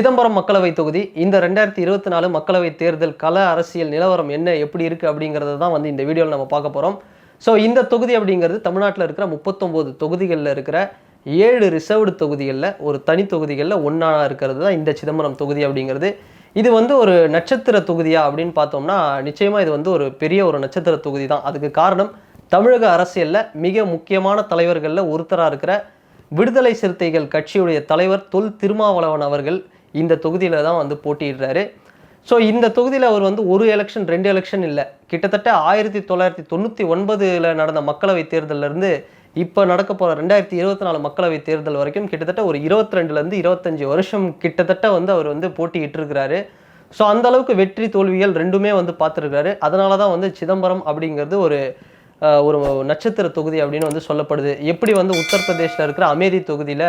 சிதம்பரம் மக்களவை தொகுதி. இந்த ரெண்டாயிரத்தி இருபத்தி நாலு மக்களவை தேர்தல் கள அரசியல் நிலவரம் என்ன எப்படி இருக்கு அப்படிங்கிறத தான் வந்து இந்த வீடியோவில் நம்ம பார்க்க போகிறோம் ஸோ இந்த தொகுதி அப்படிங்கிறது தமிழ்நாட்டில் இருக்கிற முப்பத்தொம்போது தொகுதிகளில் இருக்கிற ஏழு ரிசர்வ்டு தொகுதிகளில் ஒரு தனி தொகுதிகளில் ஒன்றா இருக்கிறது தான் இந்த சிதம்பரம் தொகுதி அப்படிங்கிறது. இது வந்து ஒரு நட்சத்திர தொகுதியா அப்படின்னு பார்த்தோம்னா நிச்சயமாக இது வந்து ஒரு பெரிய ஒரு நட்சத்திர தொகுதி தான். அதுக்கு காரணம் தமிழக அரசியலில் மிக முக்கியமான தலைவர்களில் ஒருத்தராக இருக்கிற விடுதலை சிறுத்தைகள் கட்சியுடைய தலைவர் தொல் திருமாவளவன் அவர்கள். இந்த தொகுதியில் தான் வந்து போட்டியிடுறாரு. ஸோ இந்த தொகுதியில் அவர் வந்து ஒரு எலெக்ஷன் ரெண்டு எலெக்ஷன் இல்லை. கிட்டத்தட்ட ஆயிரத்தி தொள்ளாயிரத்தி தொண்ணூற்றி ஒன்பதில் நடந்த மக்களவை தேர்தல்ல இருந்து இப்போ நடக்க போகிற ரெண்டாயிரத்தி இருபத்தி நாலு மக்களவை தேர்தல் வரைக்கும் கிட்டத்தட்ட ஒரு இருபத்தி ரெண்டுலேருந்து இருபத்தஞ்சி வருஷம் கிட்டத்தட்ட வந்து அவர் வந்து போட்டியிட்டிருக்கிறாரு. ஸோ அந்த அளவுக்கு வெற்றி தோல்விகள் ரெண்டுமே வந்து பார்த்துருக்காரு அதனால தான் வந்து சிதம்பரம் அப்படிங்கிறது ஒரு ஒரு நட்சத்திர தொகுதி அப்படின்னு வந்து சொல்லப்படுது. எப்படி வந்து உத்தரப்பிரதேசில் இருக்கிற அமேதி தொகுதியில்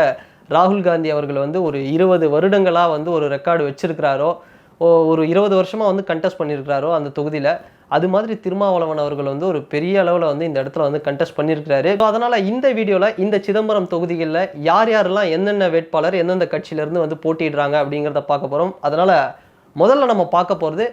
ராகுல் காந்தி அவர்கள் வந்து ஒரு இருபது வருடங்களாக வந்து ஒரு ரெக்கார்டு வச்சிருக்கிறாரோ ஓ- ஒரு இருபது வருஷமாக வந்து கண்டெஸ்ட் பண்ணியிருக்கிறாரோ அந்த தொகுதியில் அது மாதிரி திருமாவளவன் அவர்கள் வந்து ஒரு பெரிய அளவில் வந்து இந்த இடத்துல வந்து கண்டெஸ்ட் பண்ணியிருக்கிறாரு ஸோ அதனால் இந்த வீடியோவில் இந்த சிதம்பரம் தொகுதிகளில் யார் யாரெல்லாம் என்னென்ன வேட்பாளர் எந்தெந்த கட்சியிலேருந்து வந்து போட்டிடுறாங்க அப்படிங்கிறத பார்க்க போகிறோம் அதனால் முதல்ல நம்ம பார்க்க போகிறது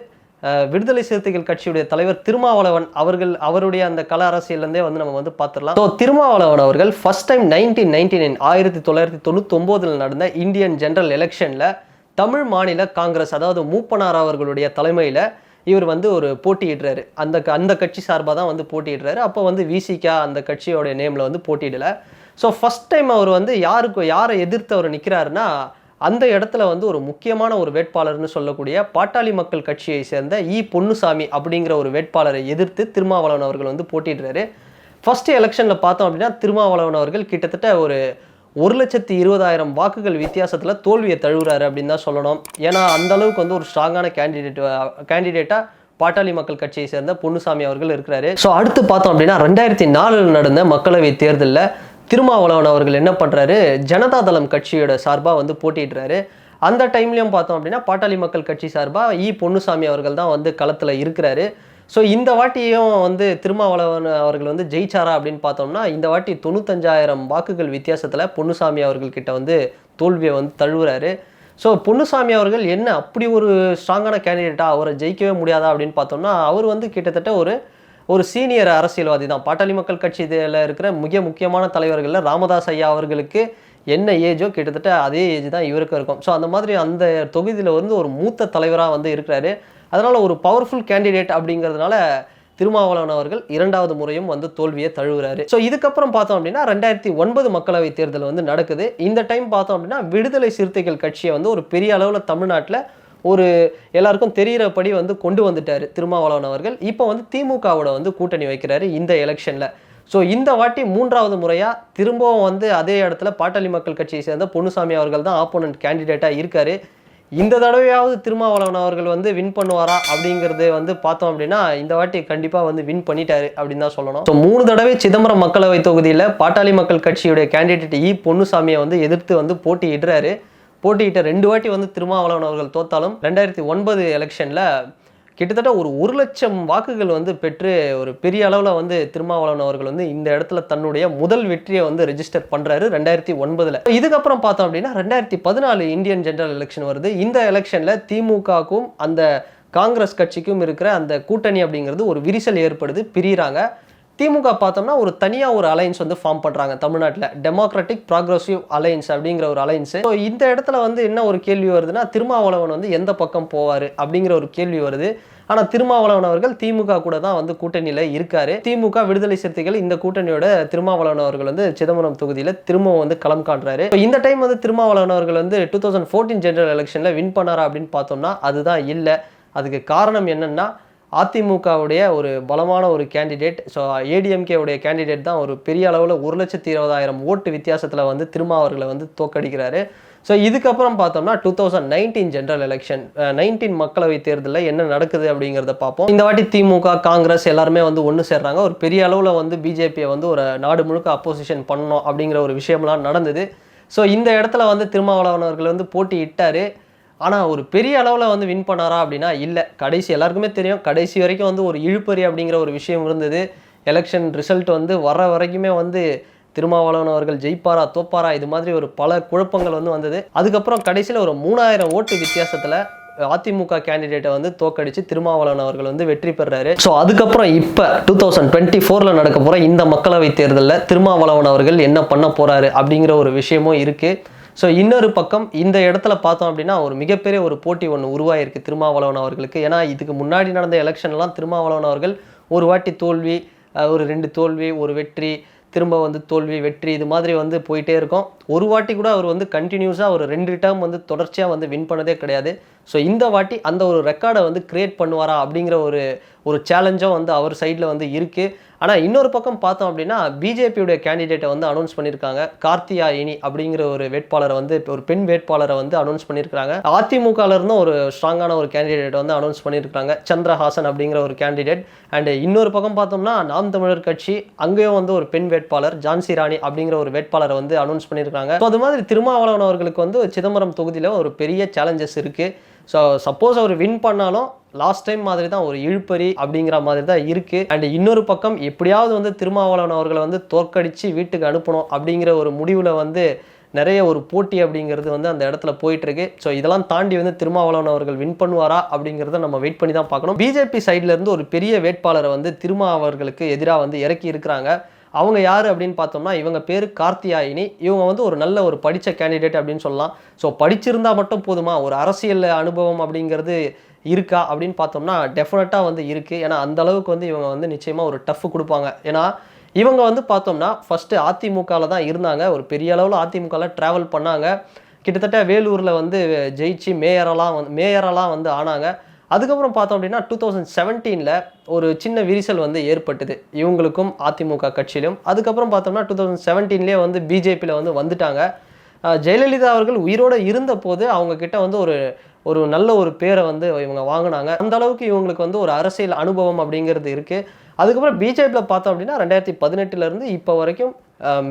விடுதலை சிறுத்தைகள் கட்சியுடைய தலைவர் திருமாவளவன் அவர்கள் அவருடைய அந்த கல அரசியல்லேருந்தே வந்து நம்ம வந்து பார்த்துடலாம். ஸோ திருமாவளவன் அவர்கள் first time nineteen ninety nine ஆயிரத்தி தொள்ளாயிரத்தி தொண்ணூத்தொம்போதில் நடந்த இந்தியன் ஜெனரல் எலெக்ஷனில் தமிழ் மாநில காங்கிரஸ் அதாவது மூப்பனார் அவர்களுடைய தலைமையில் இவர் வந்து ஒரு போட்டியிடுறாரு. அந்த க- அந்த கட்சி சார்பாக தான் வந்து போட்டியிடுறாரு. அப்போ வந்து விசிகா அந்த கட்சியோட நேமில் வந்து போட்டியிடல. ஸோ ஃபர்ஸ்ட் டைம் அவர் வந்து யாருக்கு யாரை எதிர்த்து அவர் நிற்கிறாருன்னா அந்த இடத்துல வந்து ஒரு முக்கியமான ஒரு வேட்பாளர்னு சொல்லக்கூடிய பாட்டாளி மக்கள் கட்சியை சேர்ந்த இ. பொன்னுசாமி அப்படிங்கிற ஒரு வேட்பாளரை எதிர்த்து திருமாவளவன் அவர்கள் வந்து போட்டிடுறாரு ஃபஸ்ட்டு எலெக்ஷனில் பார்த்தோம் அப்படின்னா திருமாவளவன் அவர்கள் கிட்டத்தட்ட ஒரு ஒரு லட்சத்தி இருபதாயிரம் வாக்குகள் வித்தியாசத்தில் தோல்வியை தழுவுறாரு அப்படின்னு தான் சொல்லணும். ஏன்னா அந்த அளவுக்கு வந்து ஒரு ஸ்ட்ராங்கான கேண்டிடேட் கேண்டிடேட்டாக பாட்டாளி மக்கள் கட்சியை சேர்ந்த பொன்னுசாமி அவர்கள் இருக்கிறாரு. ஸோ அடுத்து பார்த்தோம் அப்படின்னா ரெண்டாயிரத்தி நாலில் நடந்த மக்களவை தேர்தலில் திருமாவளவன் அவர்கள் என்ன பண்ணுறாரு ஜனதா தளம் கட்சியோட சார்பாக வந்து போட்டிடுறாரு அந்த டைம்லையும் பார்த்தோம் அப்படின்னா பாட்டாளி மக்கள் கட்சி சார்பாக இ. பொன்னுசாமி அவர்கள் தான் வந்து களத்தில் இருக்கிறாரு. ஸோ இந்த வாட்டியும் வந்து திருமாவளவன் அவர்கள் வந்து ஜெயிச்சாரா அப்படின்னு பார்த்தோம்னா இந்த வாட்டி தொண்ணூத்தஞ்சாயிரம் வாக்குகள் வித்தியாசத்தில் பொன்னுசாமி அவர்கள்கிட்ட வந்து தோல்வியை வந்து தழுவுறாரு. ஸோ பொன்னுசாமி அவர்கள் என்ன அப்படி ஒரு ஸ்ட்ராங்கான கேண்டிடேட்டா அவரை ஜெயிக்கவே முடியாதா அப்படின்னு பார்த்தோம்னா அவர் வந்து கிட்டத்தட்ட ஒரு ஒரு சீனியர் அரசியல்வாதி தான். பாட்டாளி மக்கள் கட்சியில் இருக்கிற மிக முக்கியமான தலைவர்களில் ராமதாஸ் ஐயா அவர்களுக்கு என்ன ஏஜோ கிட்டத்தட்ட அதே ஏஜ் தான் இவருக்கும் இருக்கும். ஸோ அந்த மாதிரி அந்த தொகுதியில் வந்து ஒரு மூத்த தலைவராக வந்து இருக்கிறாரு. அதனால் ஒரு பவர்ஃபுல் கேண்டிடேட் அப்படிங்கிறதுனால திருமாவளவன் அவர்கள் இரண்டாவது முறையும் வந்து தோல்வியை தழுவுறாரு. ஸோ இதுக்கப்புறம் பார்த்தோம் அப்படின்னா ரெண்டாயிரத்தி ஒன்பது மக்களவை தேர்தல் வந்து நடக்குது. இந்த டைம் பார்த்தோம் அப்படின்னா விடுதலை சிறுத்தைகள் கட்சியை வந்து ஒரு பெரிய அளவில் தமிழ்நாட்டில் ஒரு எல்லாருக்கும் தெரிகிறபடி வந்து கொண்டு வந்துட்டார் திருமாவளவன் அவர்கள். இப்போ வந்து திமுகவோட வந்து கூட்டணி வைக்கிறாரு இந்த எலெக்ஷனில். ஸோ இந்த வாட்டி மூன்றாவது முறையாக திரும்பவும் வந்து அதே இடத்துல பாட்டாளி மக்கள் கட்சியை சேர்ந்த பொன்னுசாமி அவர்கள் தான் ஆப்போனன்ட் கேண்டிடேட்டாக இருக்காரு. இந்த தடவையாவது திருமாவளவன் அவர்கள் வந்து வின் பண்ணுவாரா அப்படிங்கிறது வந்து பார்த்தோம் அப்படின்னா இந்த வாட்டி கண்டிப்பாக வந்து வின் பண்ணிட்டாரு அப்படின்னு தான் சொல்லணும். ஸோ மூணு தடவை சிதம்பரம் மக்களவை தொகுதியில் பாட்டாளி மக்கள் கட்சியுடைய கேண்டிடேட் இ e பொன்னுசாமியை வந்து எதிர்த்து வந்து போட்டியிடுறாரு. போட்டியிட்ட ரெண்டு வாட்டி வந்து திருமாவளவன் அவர்கள் தோத்தாலும் ரெண்டாயிரத்தி ஒன்பது எலெக்ஷனில் கிட்டத்தட்ட ஒரு ஒரு லட்சம் வாக்குகள் வந்து பெற்று ஒரு பெரிய அளவில் வந்து திருமாவளவன் அவர்கள் வந்து இந்த இடத்துல தன்னுடைய முதல் வெற்றியை வந்து ரெஜிஸ்டர் பண்ணுறாரு ரெண்டாயிரத்தி ஒன்பதில். இதுக்கப்புறம் பார்த்தோம் அப்படின்னா ரெண்டாயிரத்தி பதினாலு இந்தியன் ஜெனரல் எலெக்ஷன் வருது. இந்த எலெக்ஷனில் திமுகவுக்கும் அந்த காங்கிரஸ் கட்சிக்கும் இருக்கிற அந்த கூட்டணி அப்படிங்கிறது ஒரு விரிசல் ஏற்படுது பிரிகிறாங்க திமுக பார்த்தோம்னா ஒரு தனியாக ஒரு அலைன்ஸ் வந்து ஃபார்ம் பண்ணுறாங்க தமிழ்நாட்டில் டெமோக்ராட்டிக் ப்ராக்ரஸிவ் அலையன்ஸ் அப்படிங்கிற ஒரு அலையன்ஸ் ஸோ இந்த இடத்துல வந்து என்ன ஒரு கேள்வி வருதுன்னா திருமாவளவன் வந்து எந்த பக்கம் போவார் அப்படிங்கிற ஒரு கேள்வி வருது. ஆனால் திருமாவளவன் அவர்கள் திமுக கூட தான் வந்து கூட்டணியில் இருக்காரு. திமுக விடுதலை சிறுத்தைகள் இந்த கூட்டணியோட திருமாவளவன் அவர்கள் வந்து சிதம்பரம் தொகுதியில் திரும்பவும் வந்து களம் காண்றாரு. இந்த டைம் வந்து திருமாவளவன் அவர்கள் வந்து டூ தௌசண்ட் ஃபோர்டீன் ஜெனரல் எலெக்ஷனில் வின் பண்ணாரா அப்படின்னு பார்த்தோம்னா அதுதான் இல்லை. அதுக்கு காரணம் என்னென்னா அதிமுகவுடைய ஒரு பலமான ஒரு கேண்டிடேட் ஸோ ஏடிஎம்கேவுடைய கேண்டிடேட் தான் ஒரு பெரிய அளவில் ஒரு லட்சத்தி இருபதாயிரம் ஓட்டு வித்தியாசத்தில் வந்து திருமா அவர்களை வந்து தோக்கடிக்கிறாரு. ஸோ இதுக்கப்புறம் பார்த்தோம்னா two thousand nineteen general election nineteen மக்களவை தேர்தலில் என்ன நடக்குது அப்படிங்கிறத பார்ப்போம். இந்த வாட்டி திமுக காங்கிரஸ் எல்லாருமே வந்து ஒன்று சேர்றாங்க. ஒரு பெரிய அளவில் வந்து பிஜேபியை வந்து ஒரு நாடு முழுக்க அப்போசிஷன் பண்ணணும் அப்படிங்கிற ஒரு விஷயம்லாம் நடந்தது. ஸோ இந்த இடத்துல வந்து திருமாவளவன் அவர்கள் வந்து இட்டார் ஆனால் ஒரு பெரிய அளவில் வந்து வின் பண்ணாரா அப்படின்னா இல்லை. கடைசி எல்லாருக்குமே தெரியும். கடைசி வரைக்கும் வந்து ஒரு இழுப்பறி அப்படிங்கிற ஒரு விஷயம் இருந்தது. எலெக்ஷன் ரிசல்ட் வந்து வர வரைக்குமே வந்து திருமாவளவன் அவர்கள் ஜெயிப்பாரா தோப்பாரா இது மாதிரி ஒரு பல குழப்பங்கள் வந்து வந்தது. அதுக்கப்புறம் கடைசியில் ஒரு மூணாயிரம் ஓட்டு வித்தியாசத்தில் அதிமுக கேண்டிடேட்டை வந்து தோக்கடிச்சு திருமாவளவன் அவர்கள் வந்து வெற்றி பெறாரு. ஸோ அதுக்கப்புறம் இப்போ டூ தௌசண்ட் டுவெண்ட்டி ஃபோரில் நடக்க போகிற இந்த மக்களவை தேர்தலில் திருமாவளவன் அவர்கள் என்ன பண்ண போகிறாரு அப்படிங்கிற ஒரு விஷயமும் இருக்குது ஸோ இன்னொரு பக்கம் இந்த இடத்துல பார்த்தோம் அப்படின்னா ஒரு மிகப்பெரிய ஒரு போட்டி ஒன்று உருவாயிருக்கு திருமாவளவன் அவர்களுக்கு. ஏன்னா இதுக்கு முன்னாடி நடந்த எலெக்ஷன்லாம் திருமாவளவன் அவர்கள் ஒரு வாட்டி தோல்வி ஒரு ரெண்டு தோல்வி ஒரு வெற்றி திரும்ப வந்து தோல்வி வெற்றி இது மாதிரி வந்து போயிட்டே இருக்கும். ஒரு வாட்டி கூட அவர் வந்து கண்டினியூஸாக ஒரு ரெண்டு டேர்ம் வந்து தொடர்ச்சியாக வந்து வின் பண்ணதே கிடையாது. ஸோ இந்த வாட்டி அந்த ஒரு ரெக்கார்டை வந்து கிரியேட் பண்ணுவாரா அப்படிங்கிற ஒரு ஒரு சேலஞ்சும் வந்து அவர் சைடில் வந்து இருக்குது ஆனால் இன்னொரு பக்கம் பார்த்தோம் அப்படின்னா பிஜேபியுடைய கேண்டிடேட்டை வந்து அனௌன்ஸ் பண்ணியிருக்காங்க கார்த்தியாயினி அப்படிங்கிற ஒரு வேட்பாளரை வந்து ஒரு பெண் வேட்பாளரை வந்து அனௌன்ஸ் பண்ணியிருக்காங்க அதிமுகலேருந்தும் ஒரு ஸ்ட்ராங்கான ஒரு கேண்டிடேட் வந்து அனௌன்ஸ் பண்ணியிருக்காங்க சந்திரஹாசன் அப்படிங்கிற ஒரு கேண்டிடேட் அண்ட் இன்னொரு பக்கம் பார்த்தோம்னா நாம் தமிழர் கட்சி அங்கேயும் வந்து ஒரு பெண் வேட்பாளர் ஜான்சி ராணி அப்படிங்கிற ஒரு வேட்பாளரை வந்து அனௌன்ஸ் பண்ணியிருக்காங்க ஸோ அது மாதிரி திருமாவளவன் அவர்களுக்கு வந்து சிதம்பரம் தொகுதியில் ஒரு பெரிய சேலஞ்சஸ் இருக்குது ஸோ சப்போஸ் அவர் வின் பண்ணாலும் லாஸ்ட் டைம் மாதிரி தான் ஒரு இழுப்பறி அப்படிங்கிற மாதிரி தான் இருக்குது அண்ட் இன்னொரு பக்கம் எப்படியாவது வந்து திருமாவளவன் அவர்களை வந்து தோற்கடித்து வீட்டுக்கு அனுப்பணும் அப்படிங்கிற ஒரு முடிவில் வந்து நிறைய ஒரு போட்டி அப்படிங்கிறது வந்து அந்த இடத்துல போயிட்டுருக்கு. ஸோ இதெல்லாம் தாண்டி வந்து திருமாவளவன் அவர்கள் வின் பண்ணுவாரா அப்படிங்கிறத நம்ம வெயிட் பண்ணி தான் பார்க்கணும். பிஜேபி சைட்லேருந்து ஒரு பெரிய வேட்பாளரை வந்து திருமா அவர்களுக்கு எதிராக வந்து இறக்கி இருக்கிறாங்க. அவங்க யார் அப்படின்னு பார்த்தோம்னா இவங்க பேர் கார்த்தியாயினி. இவங்க வந்து ஒரு நல்ல ஒரு படித்த கேண்டிடேட் அப்படின்னு சொல்லலாம். ஸோ படிச்சிருந்தா மட்டும் போதுமா? ஒரு அரசியல் அனுபவம் அப்படிங்கிறது இருக்கா அப்படின்னு பார்த்தோம்னா டெஃபினட்டாக வந்து இருக்குது ஏன்னா அந்த அளவுக்கு வந்து இவங்க வந்து நிச்சயமாக ஒரு டஃப் கொடுப்பாங்க. ஏன்னா இவங்க வந்து பார்த்தோம்னா ஃபஸ்ட்டு அதிமுகவில் தான் இருந்தாங்க. ஒரு பெரிய அளவில் அதிமுகவில் ட்ராவல் பண்ணாங்க. கிட்டத்தட்ட வேலூரில் வந்து ஜெயிச்சு மேயரெல்லாம் வந்து மேயரெல்லாம் வந்து ஆனாங்க. அதுக்கப்புறம் பார்த்தோம் அப்படின்னா டூ தௌசண்ட் செவன்டீனில் ஒரு சின்ன விரிசல் வந்து ஏற்பட்டது. இவங்களுக்கும் அதிமுக கட்சியிலும். அதுக்கப்புறம் பார்த்தோம்னா டூ தௌசண்ட் செவன்டீன்லேயே வந்து பிஜேபியில் வந்து வந்துட்டாங்க. ஜெயலலிதா அவர்கள் உயிரோடு இருந்தபோது அவங்கக்கிட்ட வந்து ஒரு ஒரு நல்ல ஒரு பேரை வந்து இவங்க வாங்கினாங்க. அந்த அளவுக்கு இவங்களுக்கு வந்து ஒரு அரசியல் அனுபவம் அப்படிங்கிறது இருக்குது அதுக்கப்புறம் பிஜேபியில் பார்த்தோம் அப்படின்னா ரெண்டாயிரத்தி பதினெட்டுலேருந்து இப்போ வரைக்கும்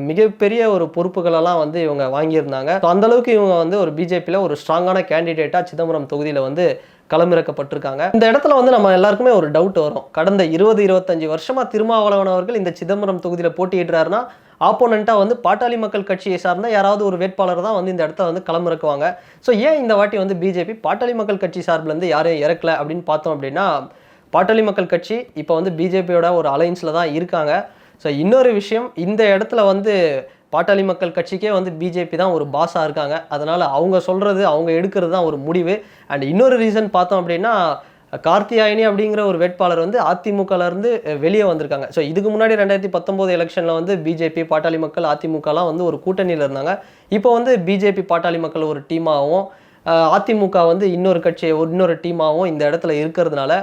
மிகப்பெரிய ஒரு பொறுப்புகளெல்லாம் வந்து இவங்க வாங்கியிருந்தாங்க. ஸோ அந்தளவுக்கு இவங்க வந்து ஒரு பிஜேபியில் ஒரு ஸ்ட்ராங்கான கேண்டிடேட்டாக சிதம்பரம் தொகுதியில் வந்து களமிறக்கப்பட்டிருக்காங்க. இந்த இடத்துல வந்து நம்ம எல்லாருக்குமே ஒரு டவுட் வரும். கடந்த இருபது இருபத்தஞ்சு வருஷமா திருமாவளவன் அவர்கள் இந்த சிதம்பரம் தொகுதியில் போட்டியிடுறாருன்னா ஆப்போனண்ட்டாக வந்து பாட்டாளி மக்கள் கட்சியை சார்ந்த யாராவது ஒரு வேட்பாளர் தான் வந்து இந்த இடத்த வந்து களமிறக்குவாங்க. ஸோ ஏன் இந்த வாட்டி வந்து பிஜேபி பாட்டாளி மக்கள் கட்சி சார்பிலேருந்து யாரையும் இறக்கல அப்படின்னு பார்த்தோம் அப்படின்னா பாட்டாளி மக்கள் கட்சி இப்போ வந்து பிஜேபியோட ஒரு அலைன்ஸில் தான் இருக்காங்க. ஸோ இன்னொரு விஷயம் இந்த இடத்துல வந்து பாட்டாளி மக்கள் கட்சிக்கே வந்து பிஜேபி தான் ஒரு பாஸாக இருக்காங்க. அதனால் அவங்க சொல்கிறது அவங்க எடுக்கிறது தான் ஒரு முடிவு. அண்ட் இன்னொரு ரீசன் பார்த்தோம் அப்படின்னா கார்த்தியாயினி அப்படிங்கிற ஒரு வேட்பாளர் வந்து அதிமுகலேருந்து வெளியே வந்திருக்காங்க. ஸோ இதுக்கு முன்னாடி ரெண்டாயிரத்தி பத்தொம்போது எலெக்ஷனில் வந்து பிஜேபி பாட்டாளி மக்கள் அதிமுகலாம் வந்து ஒரு கூட்டணியில் இருந்தாங்க. இப்போ வந்து பிஜேபி பாட்டாளி மக்கள் ஒரு டீமாகவும் அதிமுக வந்து இன்னொரு கட்சி இன்னொரு டீமாகவும் இந்த இடத்துல இருக்கிறதுனால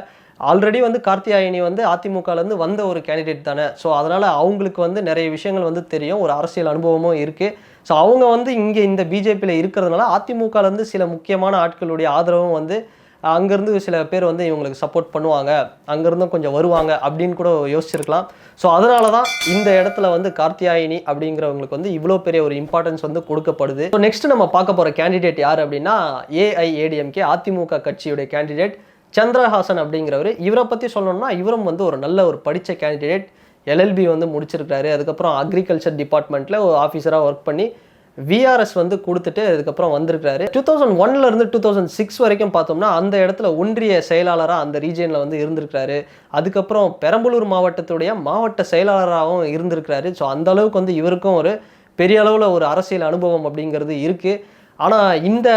ஆல்ரெடி வந்து கார்த்தியாயினி வந்து அதிமுகலேருந்து வந்த ஒரு கேண்டிடேட் தானே. ஸோ அதனால் அவங்களுக்கு வந்து நிறைய விஷயங்கள் வந்து தெரியும். ஒரு அரசியல் அனுபவமும் இருக்குது ஸோ அவங்க வந்து இங்கே இந்த பிஜேபியில் இருக்கிறதுனால அதிமுகலேருந்து சில முக்கியமான ஆட்களுடைய ஆதரவும் வந்து அங்கேருந்து சில பேர் வந்து இவங்களுக்கு சப்போர்ட் பண்ணுவாங்க. அங்கேருந்தும் கொஞ்சம் வருவாங்க அப்படின்னு கூட யோசிச்சிருக்கலாம். ஸோ அதனால தான் இந்த இடத்துல வந்து கார்த்தியாயினி அப்படிங்கிறவங்களுக்கு வந்து இவ்வளோ பெரிய ஒரு இம்பார்ட்டன்ஸ் வந்து கொடுக்கப்படுது. ஸோ நெக்ஸ்ட் நம்ம பார்க்க போகிற கேண்டிடேட் யார் அப்படின்னா ஏஐஏடிஎம்கே அதிமுக கட்சியுடைய கேண்டிடேட் சந்திரஹாசன் அப்படிங்கிறவர் இவரை பற்றி சொல்லணும்னா இவரும் வந்து ஒரு நல்ல ஒரு படித்த கேண்டிடேட் எல்எல்பி வந்து முடிச்சிருக்காரு அதுக்கப்புறம் அக்ரிகல்ச்சர் டிபார்ட்மெண்ட்டில் ஒரு ஆஃபீஸராக ஒர்க் பண்ணி விஆர்எஸ் வந்து கொடுத்துட்டு அதுக்கப்புறம் வந்திருக்காரு டூ தௌசண்ட் ஒன்லேருந்து டூ தௌசண்ட் சிக்ஸ் வரைக்கும் பார்த்தோம்னா அந்த இடத்துல ஒன்றிய செயலாளராக அந்த ரீஜியனில் வந்து இருந்திருக்கிறாரு. அதுக்கப்புறம் பெரம்பலூர் மாவட்டத்துடைய மாவட்ட செயலாளராகவும் இருந்திருக்கிறாரு. ஸோ அந்த அளவுக்கு வந்து இவருக்கும் ஒரு பெரிய அளவில் ஒரு அரசியல் அனுபவம் அப்படிங்கிறது இருக்குது ஆனால் இந்த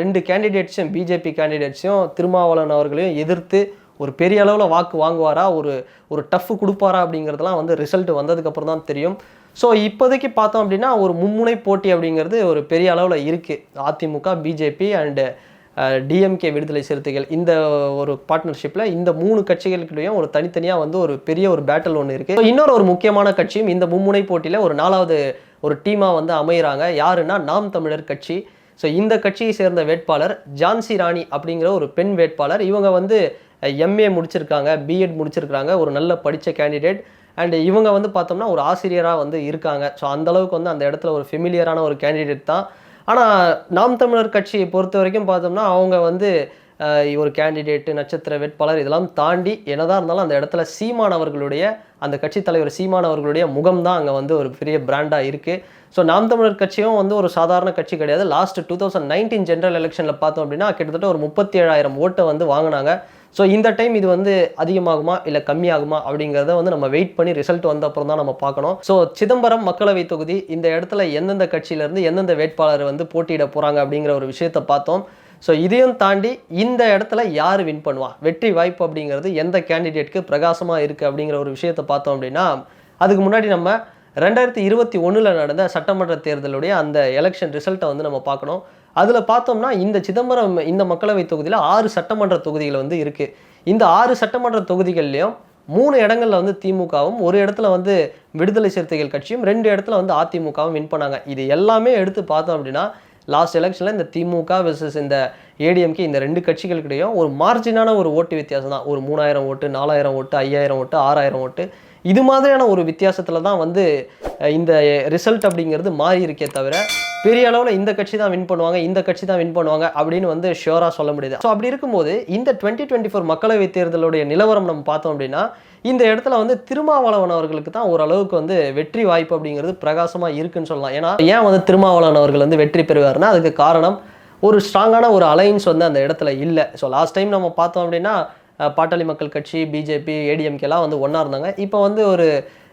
ரெண்டு கேண்டிடேட்ஸும் பிஜேபி கேண்டிடேட்ஸையும் திருமாவளவன் அவர்களையும் எதிர்த்து ஒரு பெரிய அளவில் வாக்கு வாங்குவாரா? ஒரு ஒரு டஃப் கொடுப்பாரா? அப்படிங்கிறதுலாம் வந்து ரிசல்ட் வந்ததுக்கப்புறம் தான் தெரியும். ஸோ இப்போதைக்கு பார்த்தோம் அப்படின்னா ஒரு மும்முனை போட்டி அப்படிங்கிறது ஒரு பெரிய அளவில் இருக்குது அதிமுக பிஜேபி அண்டு டிஎம்கே விடுதலை சிறுத்தைகள். இந்த ஒரு பார்ட்னர்ஷிப்பில் இந்த மூணு கட்சிகளுக்கிடையும் ஒரு தனித்தனியாக வந்து ஒரு பெரிய ஒரு பேட்டில் ஒன்று இருக்குது இன்னொரு ஒரு முக்கியமான கட்சியும் இந்த மும்முனை போட்டியில் ஒரு நாலாவது ஒரு டீமாக வந்து அமைகிறாங்க யாருன்னா நாம் தமிழர் கட்சி. ஸோ இந்த கட்சியை சேர்ந்த வேட்பாளர் ஜான்சி ராணி அப்படிங்கிற ஒரு பெண் வேட்பாளர். இவங்க வந்து எம்ஏ முடிச்சிருக்காங்க பிஎட் முடிச்சிருக்காங்க ஒரு நல்ல படித்த கேண்டிடேட் அண்ட் இவங்க வந்து பார்த்தோம்னா ஒரு ஆசிரியராக வந்து இருக்காங்க. ஸோ அந்தளவுக்கு வந்து அந்த இடத்துல ஒரு ஃபெமிலியரான ஒரு கேண்டிடேட் தான். ஆனால் நாம் தமிழர் கட்சியை பொறுத்த வரைக்கும் பார்த்தோம்னா அவங்க வந்து ஒரு கேண்டிடேட்டு நட்சத்திர வேட்பாளர் இதெல்லாம் தாண்டி என்னதான் இருந்தாலும் அந்த இடத்துல சீமான் அவர்களுடைய அந்த கட்சி தலைவர் சீமான் அவர்களுடைய முகம் தான் அங்கே வந்து ஒரு பெரிய பிராண்டாக இருக்குது ஸோ நாம் தமிழர் கட்சியும் வந்து ஒரு சாதாரண கட்சி கிடையாது. Last two thousand nineteen general எலெக்ஷனில் பார்த்தோம் அப்படின்னா கிட்டத்தட்ட ஒரு முப்பத்தி ஏழாயிரம் ஓட்டை வந்து வாங்கினாங்க. ஸோ இந்த டைம் இது வந்து அதிகமாகுமா இல்லை கம்மியாகுமா அப்படிங்கிறத வந்து நம்ம வெயிட் பண்ணி ரிசல்ட் வந்த அப்புறம் தான் நம்ம பார்க்கணும். ஸோ சிதம்பரம் மக்களவை தொகுதி இந்த இடத்துல எந்தெந்த கட்சியிலேருந்து எந்தெந்த வேட்பாளர் வந்து போட்டியிட போகிறாங்க அப்படிங்கிற ஒரு விஷயத்தை பார்த்தோம். ஸோ இதையும் தாண்டி இந்த இடத்துல யார் வின் பண்ணுவா? வெற்றி வாய்ப்பு அப்படிங்கிறது எந்த கேண்டிடேட்க்கு பிரகாசமாக இருக்குது அப்படிங்கிற ஒரு விஷயத்தை பார்த்தோம் அப்படின்னா அதுக்கு முன்னாடி நம்ம ரெண்டாயிரத்தி இருபத்தி ஒன்றில் நடந்த சட்டமன்ற தேர்தலுடைய அந்த எலெக்ஷன் ரிசல்ட்டை வந்து நம்ம பார்க்கணும். அதில் பார்த்தோம்னா இந்த சிதம்பரம் இந்த மக்களவை தொகுதியில் ஆறு சட்டமன்ற தொகுதிகள் வந்து இருக்குது இந்த ஆறு சட்டமன்ற தொகுதிகள்லையும் மூணு இடங்கள்ல வந்து திமுகவும் ஒரு இடத்துல வந்து விடுதலை சிறுத்தைகள் கட்சியும் ரெண்டு இடத்துல வந்து அதிமுகவும் வின் பண்ணாங்க. இது எல்லாமே எடுத்து பார்த்தோம் அப்படின்னா லாஸ்ட் எலெக்ஷனில் இந்த திமுக விசஸ் இந்த ஏடிஎம்கே இந்த ரெண்டு கட்சிகளுக்கிடையும் ஒரு மார்ஜினான ஒரு ஓட்டு வித்தியாசம் தான் ஒரு மூணாயிரம் ஓட்டு நாலாயிரம் ஓட்டு ஐயாயிரம் ஓட்டு ஆறாயிரம் ஓட்டு. இது மாதிரியான ஒரு வித்தியாசத்தில் தான் வந்து இந்த ரிசல்ட் அப்படிங்கிறது மாறி இருக்கே தவிர பெரிய அளவில் இந்த கட்சி தான் வின் பண்ணுவாங்க இந்த கட்சி தான் வின் பண்ணுவாங்க அப்படின்னு வந்து ஷியோராக சொல்ல முடியுது. ஸோ அப்படி இருக்கும்போது இந்த டுவெண்ட்டி டுவெண்ட்டி ஃபோர் மக்களவை தேர்தலுடைய நிலவரம் நம்ம பார்த்தோம் அப்படின்னா இந்த இடத்துல வந்து திருமாவளவன் அவர்களுக்கு தான் ஓரளவுக்கு வந்து வெற்றி வாய்ப்பு அப்படிங்கிறது பிரகாசமாக இருக்குன்னு சொல்லலாம். ஏன்னா ஏன் வந்து திருமாவளவன் அவர்கள் வந்து வெற்றி பெறுவார்னா அதுக்கு காரணம் ஒரு ஸ்ட்ராங்கான ஒரு அலைன்ஸ் வந்து அந்த இடத்துல இல்லை. ஸோ லாஸ்ட் டைம் நம்ம பார்த்தோம் அப்படின்னா பாட்டாளி மக்கள் கட்சி பிஜேபி ஏடிஎம்கேலாம் வந்து ஒன்றா இருந்தாங்க. இப்போ வந்து ஒரு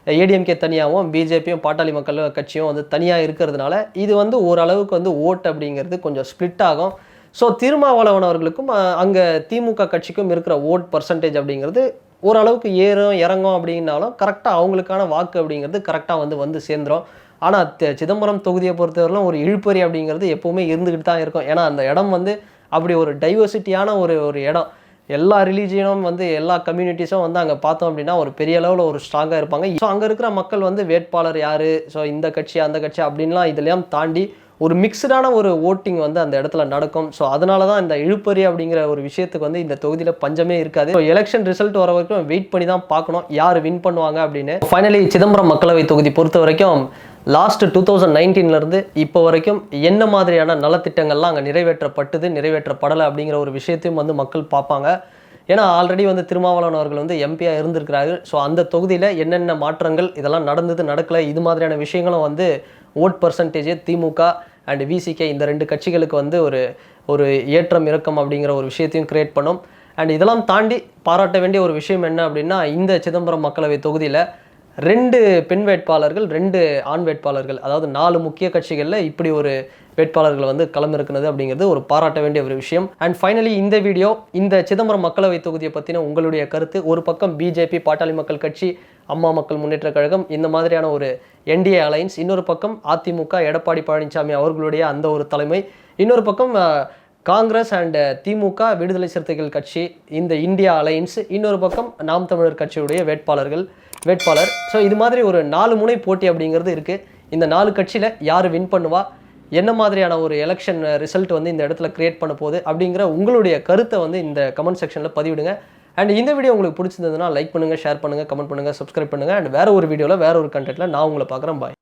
ஏடிஎம்கே தனியாகவும் பிஜேபியும் பாட்டாளி மக்கள் கட்சியும் வந்து தனியாக இருக்கிறதுனால இது வந்து ஓரளவுக்கு வந்து ஓட் அப்படிங்கிறது கொஞ்சம் ஸ்ப்ளிட் ஆகும். ஸோ திருமாவளவன் அவர்களுக்கும் அங்கே திமுக கட்சிக்கும் இருக்கிற ஓட் பர்சன்டேஜ் அப்படிங்கிறது ஓரளவுக்கு ஏறும் இறங்கும் அப்படின்னாலும் கரெக்டாக அவங்களுக்கான வாக்கு அப்படிங்கிறது கரெக்டாக வந்து வந்து சேர்ந்துரும். ஆனால் சிதம்பரம் தொகுதியை பொறுத்தவரையிலும் ஒரு இழுப்பறி அப்படிங்கிறது எப்போவுமே இருந்துக்கிட்டு தான் இருக்கும். ஏன்னா அந்த இடம் வந்து அப்படி ஒரு டைவர்சிட்டியான ஒரு ஒரு இடம். எல்லா ரிலீஜியனும் வந்து எல்லா கம்யூனிட்டிஸும் வந்து அங்கே பார்த்தோம் அப்படின்னா ஒரு பெரிய அளவில் ஒரு ஸ்ட்ராங்காக இருப்பாங்க. ஸோ அங்கே இருக்கிற மக்கள் வந்து வேட்பாளர் யார்? ஸோ இந்த கட்சி அந்த கட்சி அப்படின்லாம் இதெல்லாம் தாண்டி ஒரு மிக்சடான ஒரு ஓட்டிங் வந்து அந்த இடத்துல நடக்கும். ஸோ அதனால தான் இந்த இழுப்பறி அப்படிங்கிற ஒரு விஷயத்துக்கு வந்து இந்த தொகுதியில் பஞ்சமே இருக்காது. ஸோ எலெக்ஷன் ரிசல்ட் வர வரைக்கும் வெயிட் பண்ணி தான் பார்க்கணும். யார் வின் பண்ணுவாங்க அப்படின்னு. ஃபைனலி சிதம்பரம் மக்களவை தொகுதி பொறுத்த வரைக்கும் லாஸ்ட் டூ தௌசண்ட் நைன்டீன்லேருந்து இப்போ வரைக்கும் என்ன மாதிரியான நலத்திட்டங்கள்லாம் அங்கே நிறைவேற்றப்பட்டது நிறைவேற்றப்படலை அப்படிங்கிற ஒரு விஷயத்தையும் வந்து மக்கள் பார்ப்பாங்க. ஏன்னா ஆல்ரெடி வந்து திருமாவளவன் அவர்கள் வந்து எம்பியாக இருந்திருக்கிறாரு. ஸோ அந்த தொகுதியில் என்னென்ன மாற்றங்கள் இதெல்லாம் நடந்தது நடக்கலை இது மாதிரியான விஷயங்களும் வந்து ஓட் பர்சன்டேஜே திமுக அண்ட் விசிகே இந்த ரெண்டு கட்சிகளுக்கு வந்து ஒரு ஒரு ஏற்றம் இறக்கம் அப்படிங்கிற ஒரு விஷயத்தையும் கிரியேட் பண்ணும். அண்ட் இதெல்லாம் தாண்டி பாராட்ட வேண்டிய ஒரு விஷயம் என்ன அப்படின்னா இந்த சிதம்பரம் மக்களவை தொகுதியில் ரெண்டு பெண் வேட்பாளர்கள் ரெண்டு ஆண் வேட்பாளர்கள் அதாவது நாலு முக்கிய கட்சிகளில் இப்படி ஒரு வேட்பாளர்கள் வந்து களமிருக்கிறது அப்படிங்கிறது ஒரு பாராட்ட வேண்டிய ஒரு விஷயம். அண்ட் ஃபைனலி இந்த வீடியோ இந்த சிதம்பரம் மக்களவை தொகுதியை பற்றின உங்களுடைய கருத்து. ஒரு பக்கம் பிஜேபி பாட்டாளி மக்கள் கட்சி அம்மா மக்கள் முன்னேற்ற கழகம் இந்த மாதிரியான ஒரு என்டிஏ அலைன்ஸ் இன்னொரு பக்கம் அதிமுக எடப்பாடி பழனிசாமி அவர்களுடைய அந்த ஒரு தலைமை. இன்னொரு பக்கம் காங்கிரஸ் அண்ட் திமுக விடுதலை சிறுத்தைகள் கட்சி இந்த இந்தியா அலையன்ஸ் இன்னொரு பக்கம் நாம் தமிழர் கட்சியுடைய வேட்பாளர்கள். வேட்பாளர். ஸோ இது மாதிரி ஒரு நாலு முனை போட்டி அப்படிங்கிறது இருக்குது இந்த நாலு கட்சியில் யார் வின் பண்ணுவா? என்ன மாதிரியான ஒரு எலெக்ஷன் ரிசல்ட் வந்து இந்த இடத்துல க்ரியேட் பண்ண போகுது? அப்படிங்கிற உங்களுடைய கருத்தை வந்து இந்த கமெண்ட் செக்ஷனில் பதிவிடுங்க. அண்ட் இந்த வீடியோ உங்களுக்கு பிடிச்சிருந்ததுன்னா லைக் பண்ணுங்கள் ஷேர் பண்ணுங்கள் கமெண்ட் பண்ணுங்கள் சப்ஸ்கிரைப் பண்ணுங்கள் அண்ட் வேறு ஒரு வீடியோவில் வேறு ஒரு கண்டென்ட்டில் நான் உங்களை பார்க்குறேன். பாய்